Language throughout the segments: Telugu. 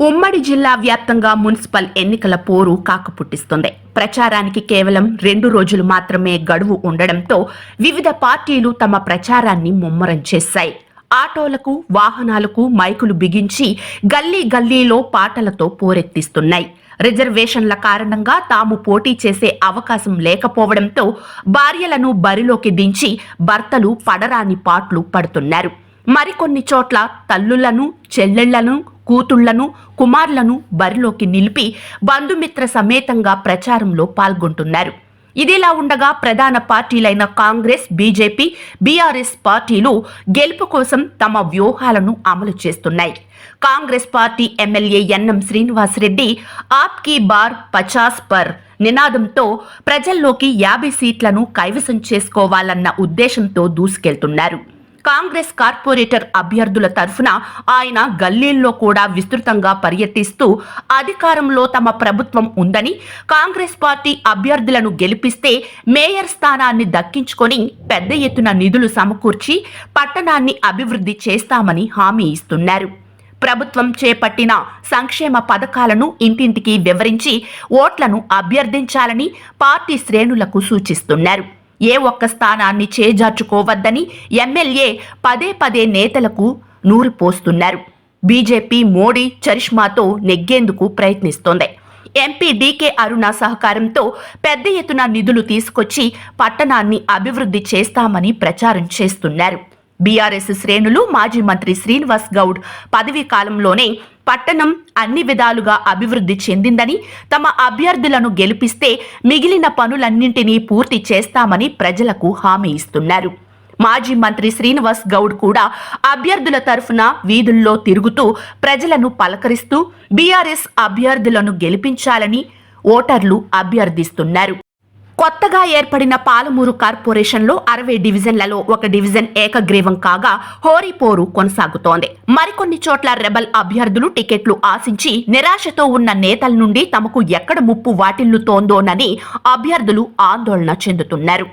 ఉమ్మడి జిల్లా వ్యాప్తంగా మున్సిపల్ ఎన్నికల పోరు కాకపుట్టిస్తుంది. ప్రచారానికి కేవలం రెండు రోజులు మాత్రమే గడువు ఉండడంతో వివిధ పార్టీలు తమ ప్రచారాన్ని ముమ్మరం చేశాయి. ఆటోలకు వాహనాలకు మైకులు బిగించి గల్లీ గల్లీలో పాటలతో పోరెత్తిస్తున్నాయి. రిజర్వేషన్ల కారణంగా తాము పోటీ చేసే అవకాశం లేకపోవడంతో భార్యలను బరిలోకి దించి భర్తలు పడరాని పాట్లు పడుతున్నారు. మరికొన్ని చోట్ల తల్లులను చెల్లెళ్ళను కూతుళ్ళను కుమార్లను బరిలోకి నిలిపి బంధుమిత్ర సమేతంగా ప్రచారంలో పాల్గొంటున్నారు. ఇదిలా ఉండగా ప్రధాన పార్టీలైన కాంగ్రెస్ బీజేపీ బీఆర్ఎస్ పార్టీలు గెలుపు కోసం తమ వ్యూహాలను అమలు చేస్తున్నాయి. Congress party MLA NM Srinivasa Reddy ఆప్కీ బార్ పచాస్ పర్ నినాదంతో ప్రజల్లోకి యాభై సీట్లను కైవసం చేసుకోవాలన్న ఉద్దేశంతో దూసుకెళ్తున్నారు. కాంగ్రెస్ కార్పొరేటర్ అభ్యర్థుల తరఫున ఆయన గల్లీల్లో కూడా విస్తృతంగా పర్యటిస్తూ అధికారంలో తమ ప్రభుత్వం ఉందని కాంగ్రెస్ పార్టీ అభ్యర్థులను గెలిపిస్తే మేయర్ స్థానాన్ని దక్కించుకొని పెద్ద ఎత్తున నిధులు సమకూర్చి పట్టణాన్ని అభివృద్ధి చేస్తామని హామీ ఇస్తున్నారు. ప్రభుత్వం చేపట్టిన సంక్షేమ పథకాలను ఇంటింటికి వివరించి ఓట్లను అభ్యర్థించాలని పార్టీ శ్రేణులకు సూచిస్తున్నారు. ఏ ఒక్క స్థానాన్ని చేజార్చుకోవద్దని ఎమ్మెల్యే పదే పదే నేతలకు నూరిపోస్తున్నారు బీజేపీ మోడీ చరిష్మాతో నెగ్గేందుకు ప్రయత్నిస్తోంది. ఎంపీ డీకే అరుణ సహకారంతో పెద్ద ఎత్తున నిధులు తీసుకొచ్చి పట్టణాన్ని అభివృద్ధి చేస్తామని ప్రచారం చేస్తున్నారు. బీఆర్ఎస్ శ్రేణులు మాజీ మంత్రి శ్రీనివాస్ గౌడ్ పదవీ కాలంలోనే పట్టణం అన్ని విధాలుగా అభివృద్ధి చెందిందని తమ అభ్యర్థులను గెలిపిస్తే మిగిలిన పనులన్నింటినీ పూర్తి చేస్తామని ప్రజలకు హామీ ఇస్తున్నారు. మాజీ మంత్రి శ్రీనివాస్ గౌడ్ కూడా అభ్యర్థుల తరఫున వీధుల్లో తిరుగుతూ ప్రజలను పలకరిస్తూ బీఆర్ఎస్ అభ్యర్థులను గెలిపించాలని ఓటర్లు అభ్యర్థిస్తున్నారు. కొత్తగా ఏర్పడిన పాలమూరు కార్పొరేషన్లో అరవై డివిజన్లలో ఒక డివిజన్ ఏకగ్రీవం కాగా హోరీపోరు కొనసాగుతోంది. మరికొన్ని చోట్ల రెబల్ అభ్యర్థులు టికెట్లు ఆశించి నిరాశతో ఉన్న నేతల నుండి తమకు ఎక్కడ ముప్పు వాటిల్లుతోందోనని అభ్యర్థులు ఆందోళన చెందుతున్నారు.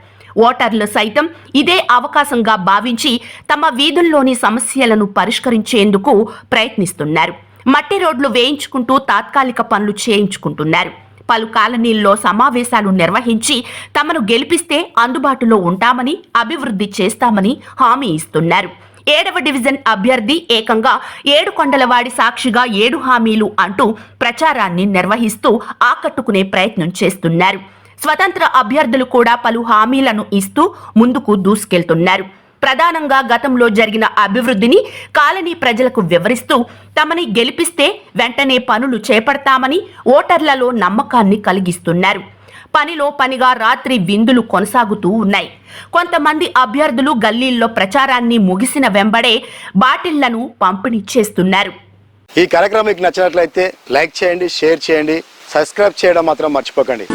ఓటర్లు సైతం ఇదే అవకాశంగా భావించి తమ వీధుల్లోని సమస్యలను పరిష్కరించేందుకు ప్రయత్నిస్తున్నారు. మట్టి రోడ్లు వేయించుకుంటూ తాత్కాలిక పనులు చేయించుకుంటున్నారు. పలు కాలనీల్లో సమావేశాలు నిర్వహించి తమను గెలిపిస్తే అందుబాటులో ఉంటామని అభివృద్ధి చేస్తామని హామీ ఇస్తున్నారు. ఏడవ డివిజన్ అభ్యర్థి ఏకంగా ఏడు కొండలవాడి సాక్షిగా ఏడు హామీలు అంటూ ప్రచారాన్ని నిర్వహిస్తూ ఆకట్టుకునే ప్రయత్నం చేస్తున్నారు. స్వతంత్ర అభ్యర్థులు కూడా పలు హామీలను ఇస్తూ ముందుకు దూసుకెళ్తున్నారు. ప్రధానంగా గతంలో జరిగిన అభివృద్ధిని కాలనీ ప్రజలకు వివరిస్తూ తమని గెలిపిస్తే వెంటనే పనులు చేపడతామని ఓటర్లలో నమ్మకాన్ని కలిగిస్తున్నారు. పనిలో పనిగా రాత్రి విందులు కొనసాగుతూ ఉన్నాయి. కొంతమంది అభ్యర్థులు గల్లీల్లో ప్రచారాన్ని ముగిసిన వెంబడే బాటిళ్ళను పంపిణీ చేస్తున్నారు. ఈ కార్యక్రమం మీకు నచ్చినట్లయితే లైక్ చేయండి షేర్ చేయండి సబ్స్క్రైబ్ చేయడం మాత్రం మర్చిపోకండి.